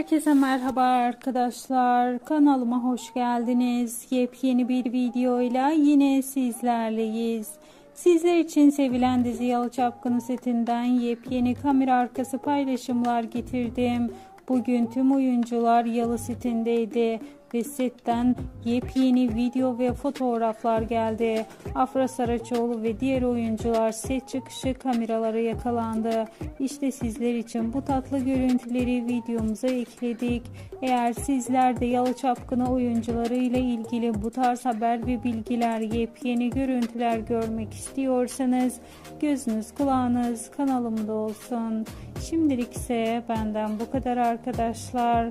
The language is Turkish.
Herkese merhaba arkadaşlar. Kanalıma hoş geldiniz. Yepyeni bir videoyla yine sizlerleyiz. Sizler için sevilen dizi Yalı Çapkını setinden yepyeni kamera arkası paylaşımlar getirdim. Bugün tüm oyuncular Yalı setindeydi ve setten yepyeni video ve fotoğraflar geldi. Afra Saraçoğlu ve diğer oyuncular set çıkışı kameralara yakalandı. İşte sizler için bu tatlı görüntüleri videomuza ekledik. Eğer sizler de Yalı Çapkını oyuncuları ile ilgili bu tarz haber ve bilgiler, yepyeni görüntüler görmek istiyorsanız gözünüz kulağınız kanalımda olsun. Şimdilik ise benden bu kadar arkadaşlar.